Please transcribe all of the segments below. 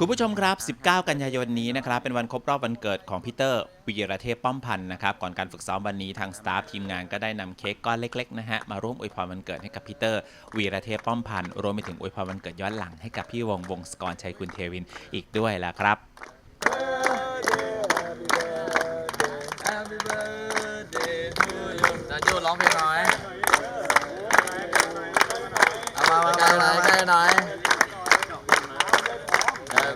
คุณผู้ชมครับ 19 กันยายนนี้นะครับ เป็นวันครบรอบวันเกิดของพีเตอร์วีรเทพป้อมพันธ์นะครับ ก่อนการฝึกซ้อมวันนี้ทางสตาฟทีมงานก็ได้นำเค้กก้อนเล็กๆนะฮะ มาร่วมอวยพรวันเกิดให้กับพีเตอร์วีรเทพป้อมพันธ์รวมไปถึงอวยพรวันเกิดย้อนหลังให้กับพี่วงวงศกรชัยคุณเทวินอีกด้วยล่ะครับ จะจูร้องเพลงหน่อยเอามามาใกล้หน่อยใกล้หน่อย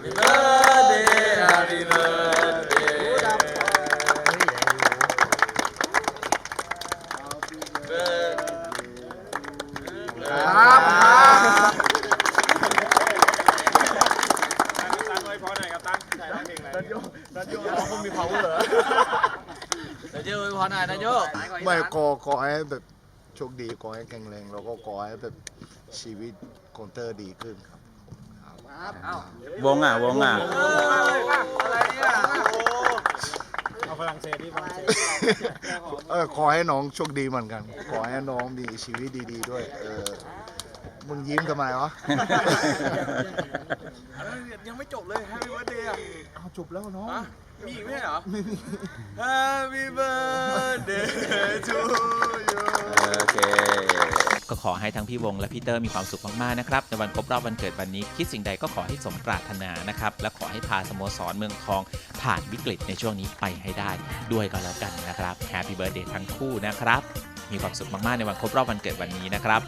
Happy birthday Happy birthday ครับครับตั้งไว้พอหน่อยครับตั้งใส่ร้องเพลงอะไรเดี๋ยวจูพอหน่อยนะโยไม่ขอขอให้แบบโชคดีขอให้แข็งแรงแล้วก็ขอให้แบบชีวิตของเตอร์ดีขึ้นครับ วงอะวงอะอะไรเนี่ยเอาฝรั่งเศสดิฝรั่งเศสเออขอให้น้องโชคดีเหมือนกัน ขอให้น้องมีชีวิตดี ๆ ด้วย เออมึงยิ้มทำไมวะยังไม่จบเลย Happy Birthday อะเอาจบแล้วน้องฮะมีอีกไหมเหรอ Happy Birthday to you โอเค ก็ขอให้ทั้งพี่วงและพี่เตอร์มีความสุขมากๆนะครับในวันครบรอบวันเกิดวันนี้ คิดสิ่งใดก็ขอให้สมปรารถนานะครับและขอให้พาสโมสรเมืองทองผ่านวิกฤตในช่วงนี้ไปให้ได้ด้วยก็แล้วกันนะครับแฮปปี้เบิร์ดเดย์ทั้งคู่นะครับ มีความสุขมากๆในวันครบรอบวันเกิดวันนี้นะครับ